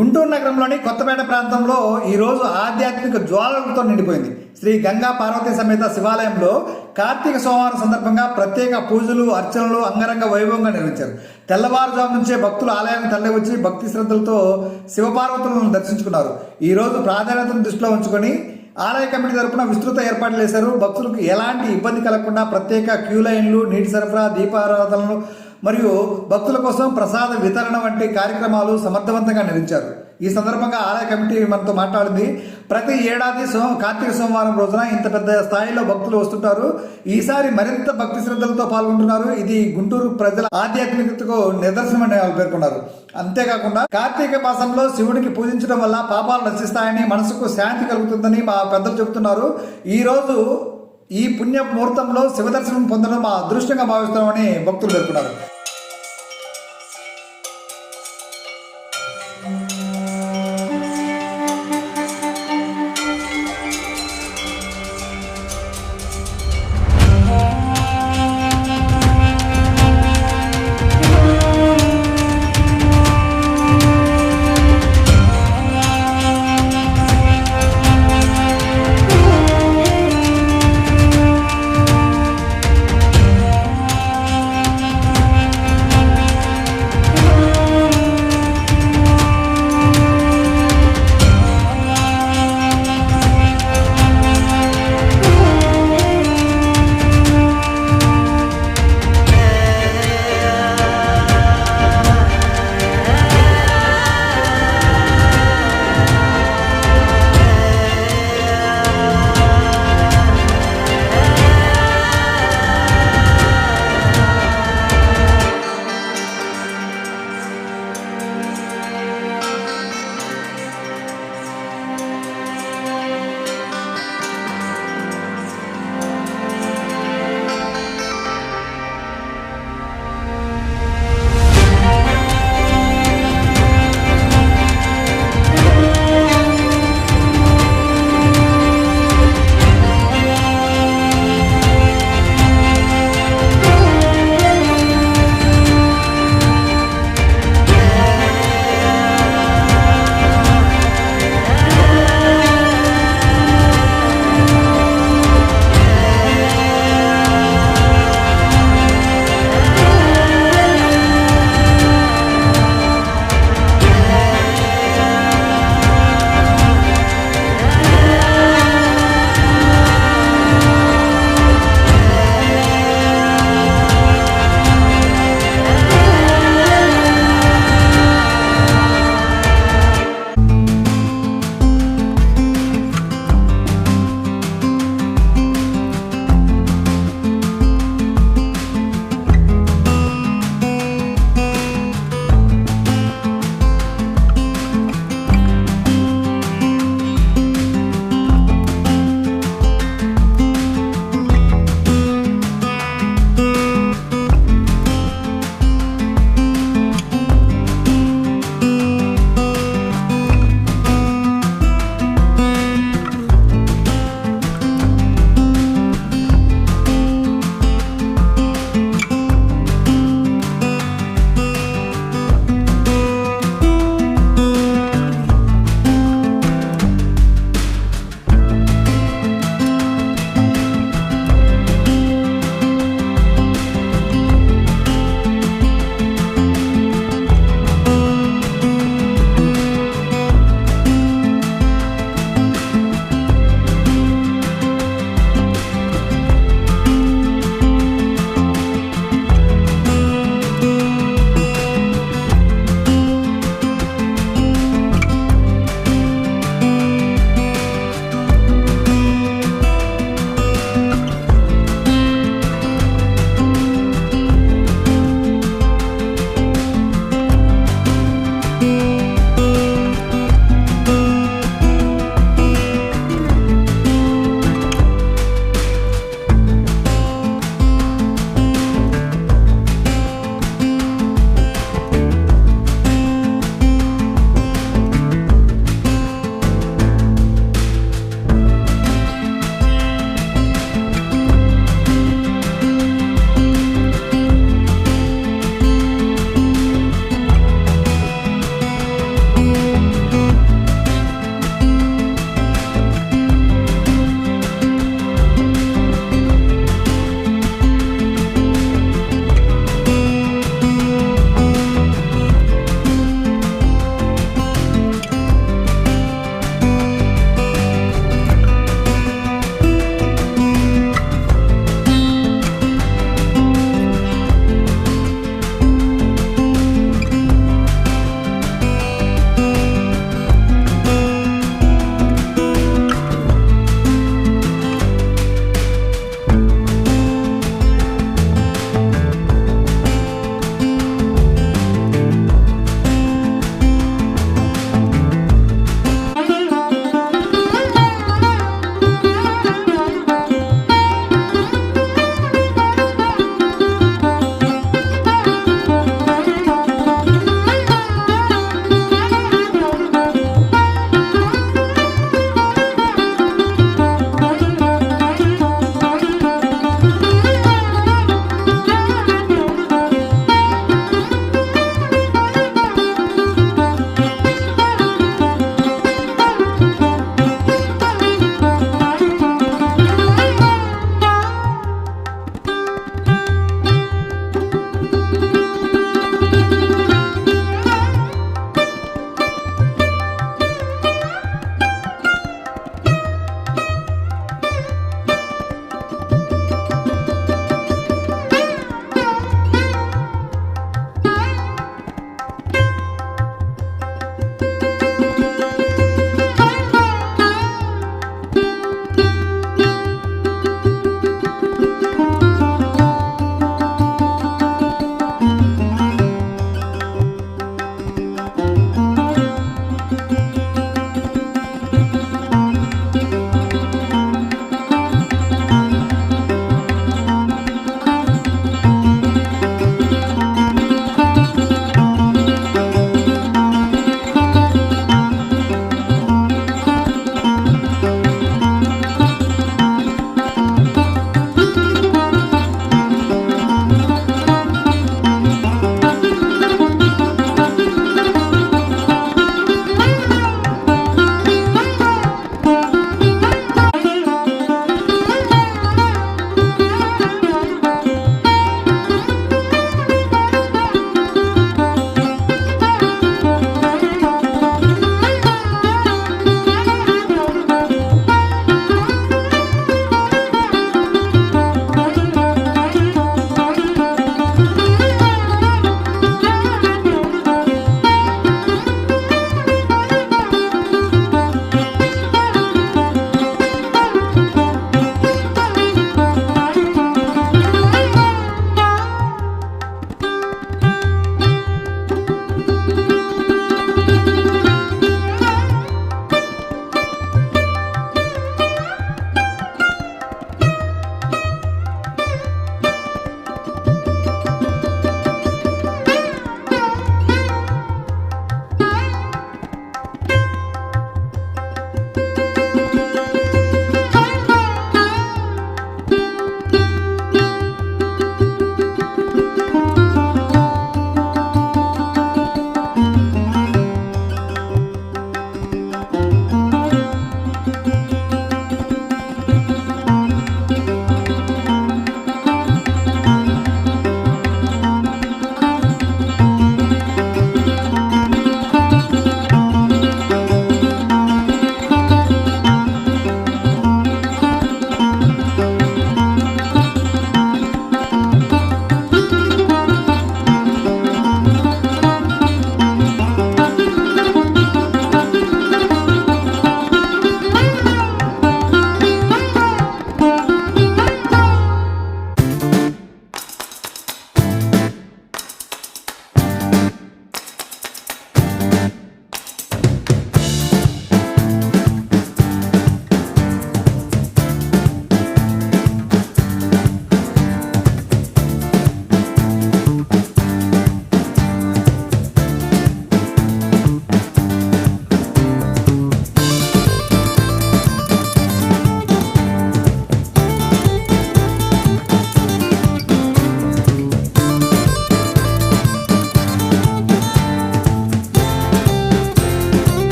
గుంటూరు నగరంలోని కొత్తపేట ప్రాంతంలో ఈరోజు ఆధ్యాత్మిక జ్వాలలతో నిండిపోయింది. శ్రీ గంగా పార్వతి సమేత శివాలయంలో కార్తీక సోమవారం సందర్భంగా ప్రత్యేక పూజలు అర్చనలు అంగరంగ వైభవంగా నిర్వహించారు. తెల్లవారుజాము నుంచే భక్తులు ఆలయానికి తరలివచ్చి భక్తి శ్రద్ధలతో శివపార్వతులను దర్శించుకున్నారు. ఈ రోజు ప్రాధాన్యతను దృష్టిలో ఉంచుకొని ఆలయ కమిటీ తరపున విస్తృత ఏర్పాట్లు చేశారు. భక్తులకు ఎలాంటి ఇబ్బంది కలగకుండా ప్రత్యేక క్యూ లైన్లు నీటి సరఫరా దీపారాధనలు మరియు భక్తుల కోసం ప్రసాద వితరణ వంటి కార్యక్రమాలు సమర్థవంతంగా నిర్వహించారు. ఈ సందర్భంగా ఆలయ కమిటీ మనతో మాట్లాడింది. ప్రతి ఏడాది సోమ కార్తీక సోమవారం రోజున ఇంత పెద్ద స్థాయిలో భక్తులు వస్తుంటారు. ఈసారి మరింత భక్తి శ్రద్ధలతో పాల్గొంటున్నారు. ఇది గుంటూరు ప్రజల ఆధ్యాత్మికతకు నిదర్శనమని వాళ్ళు పేర్కొన్నారు. అంతేకాకుండా కార్తీక మాసంలో శివుడికి పూజించడం వల్ల పాపాలు నశిస్తాయని మనసుకు శాంతి కలుగుతుందని మా పెద్దలు చెబుతున్నారు. ఈ రోజు ఈ పుణ్య ముహూర్తంలో శివదర్శనం పొందడం మా అదృష్టంగా భావిస్తున్నామని భక్తులు పేర్కొన్నారు.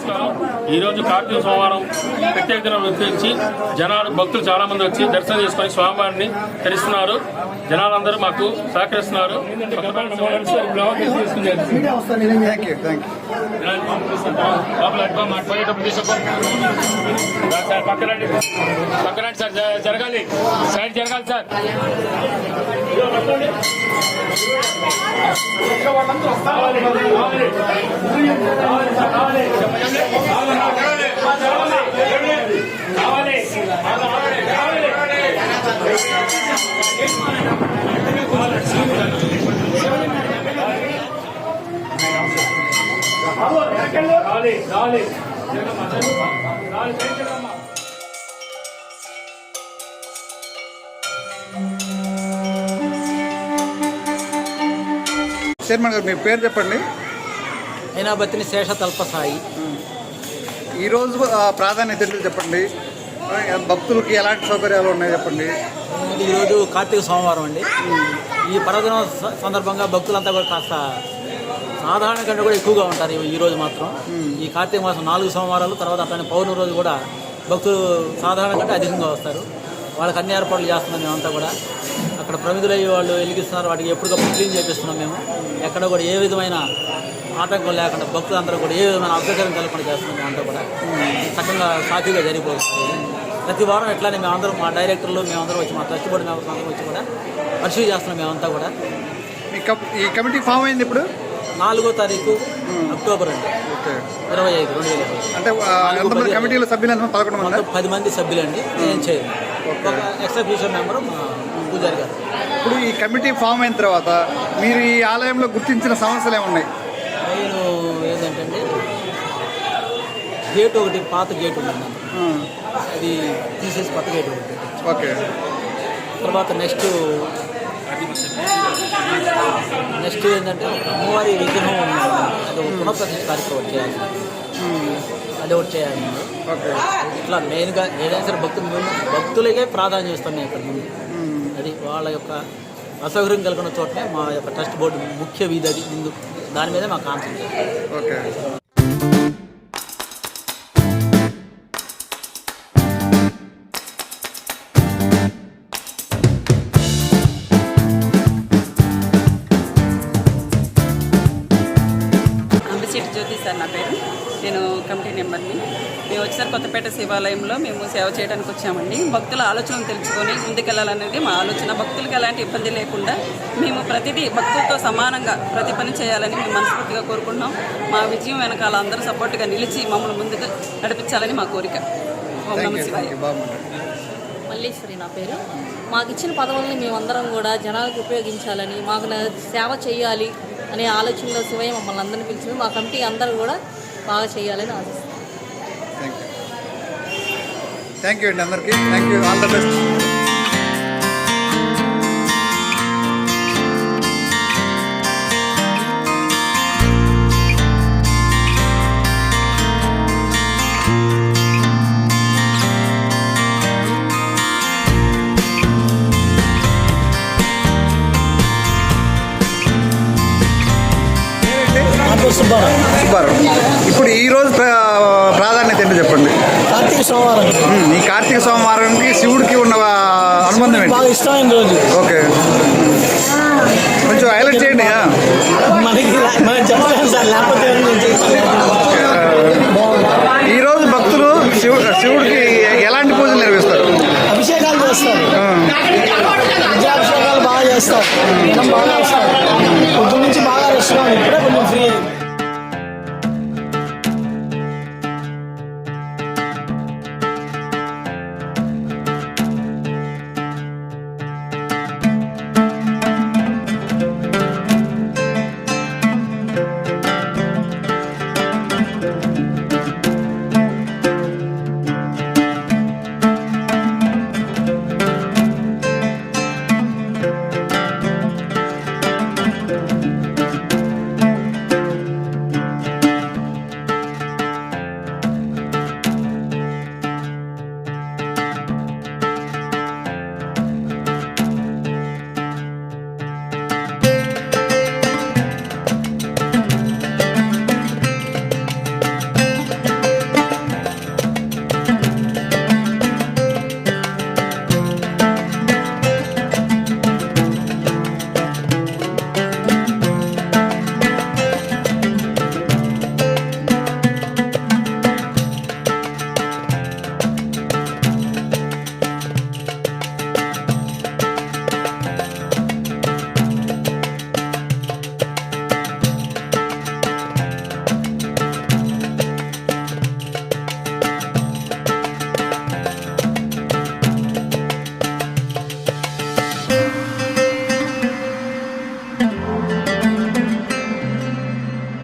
నమస్కారం. ఈరోజు కార్తీక సోమవారం ప్రత్యేక దినం ఉపయోగించి జనాలు భక్తులు చాలా మంది వచ్చి దర్శనం చేసుకొని స్వామివారిని ధరిస్తున్నారు జనాలందరూ మాకు సహకరిస్తున్నారు. సార్ పక్కనండి జరగాలి. సైడ్ జరగాలి సార్. చైర్మన్ గారు మీ పేరు చెప్పండి. అయినా బతిని శేష తల్పసాయి. ఈరోజు ప్రాధాన్యత చెప్పండి. భక్తులకి ఎలాంటి సౌకర్యాలు ఉన్నాయి చెప్పండి? ఈరోజు కార్తీక సోమవారం అండి. ఈ పర్వదినం సందర్భంగా భక్తులంతా కూడా కాస్త సాధారణ కంటే కూడా ఎక్కువగా ఉంటారు ఈ- రోజు మాత్రం. ఈ కార్తీక మాసం నాలుగు సోమవారాలు తర్వాత అట్లనే పౌర్ణమి రోజు కూడా భక్తులు సాధారణ కంటే అధికంగా వస్తారు. వాళ్ళకి అన్ని ఏర్పాట్లు చేస్తున్నాం మేమంతా కూడా. అక్కడ ప్రమిదులు అయ్యి వాళ్ళు వెలిగిస్తున్నారు. వాటికి ఎప్పటికప్పుడు క్లీన్ చేపిస్తున్నాం మేము. ఎక్కడ కూడా ఏ విధమైన ఆటంకం లేకుండా భక్తులందరూ కూడా ఏ విధమైన అభ్యంతరం కలపకుండా చేస్తున్నాం మేమంతా కూడా. చక్కగా సాఫీగా జరిగిపోతుంది. ప్రతి వారం ఎట్లానే మేమందరం మా డైరెక్టర్లు మేమందరం వచ్చి మా ట్రస్ట్ బోర్డు మెంబర్స్ అందరం వచ్చి కూడా పరిశీలి చేస్తున్నాం మేమంతా కూడా. ఈ కమిటీ ఫామ్ అయింది ఇప్పుడు? నాలుగో తారీఖు అక్టోబర్ అండి. ఇరవై ఐదు రెండు వేల అంటే కమిటీలో సభ్యులు ఎంతమంది పదకొండు మంది? పది మంది సభ్యులండి. నేను చేయను ఒక ఎక్స్ట్రా ఫ్యూచర్ మెంబర్ మా పూజారి గారు. ఇప్పుడు ఈ కమిటీ ఫామ్ అయిన తర్వాత మీరు ఈ ఆలయంలో గుర్తించిన సమస్యలు ఏమున్నాయి? నేను ఏంటంటే గేట్ ఒకటి పాత గేట్ ఉందండి. అది తీసేసి కొత్త గేట్ ఒకటి పెట్టించాం. ఓకే. తర్వాత నెక్స్ట్ నెక్స్ట్ ఏంటంటే అమ్మవారి విగ్రహం. అది పునఃప్రతిష్ఠ కార్యక్రమం చేయాలి. అది ఒకటి చేయాలి. ఇట్లా మెయిన్గా ఏదైనా సరే భక్తులు భక్తులకే ప్రాధాన్యం ఇస్తాం మేము ఇక్కడ ముందు. అది వాళ్ళ యొక్క అసౌకర్యం కలిగిన చోటనే మా యొక్క ట్రస్ట్ బోర్డు ముఖ్య వీధి అది ముందు. దాని మీదే మా కాన్సన్ట్రేషన్ మేము వచ్చేసరికి కొత్తపేట శివాలయంలో మేము సేవ చేయడానికి వచ్చామండి. భక్తుల ఆలోచనలు తెలుసుకొని ముందుకెళ్ళాలనేది మా ఆలోచన. భక్తులకు ఎలాంటి ఇబ్బంది లేకుండా మేము ప్రతిదీ భక్తులతో సమానంగా ప్రతి పని చేయాలని మేము మనస్ఫూర్తిగా కోరుకుంటున్నాం. మా విజయం వెనకాల అందరూ సపోర్ట్గా నిలిచి మమ్మల్ని ముందుకు నడిపించాలని మా కోరిక. ఓం నమ శివాయ. మల్లీశ్వరి నా పేరు. మాకు ఇచ్చిన పదవుల్ని మేమందరం కూడా జనాలకు ఉపయోగించాలని మాకు న- సేవ చేయాలి అనే ఆలోచనలో శివయ్య మమ్మల్ని అందరిని పిలిచింది. మా కమిటీ అందరూ కూడా బాగా చేయాలని you థ్యాంక్ యూ అండి అందరికీ thank you all the best ఇష్టమైన రోజు? ఓకే. కొంచెం హైలైట్ చేయండి. మనకి మనం చెప్పలేము సార్ లేకపోతే ఎవరు నేను చేస్తాను. ఈ రోజు భక్తులు శివు శివుడికి ఎలాంటి పూజలు నిర్వహిస్తారు? అభిషేకాలు చేస్తారు. విద్యాభిషేకాలు బాగా చేస్తారు. బాగా చేస్తారు పొద్దు నుంచి బాగా రెస్టారెంట్ ఇప్పుడే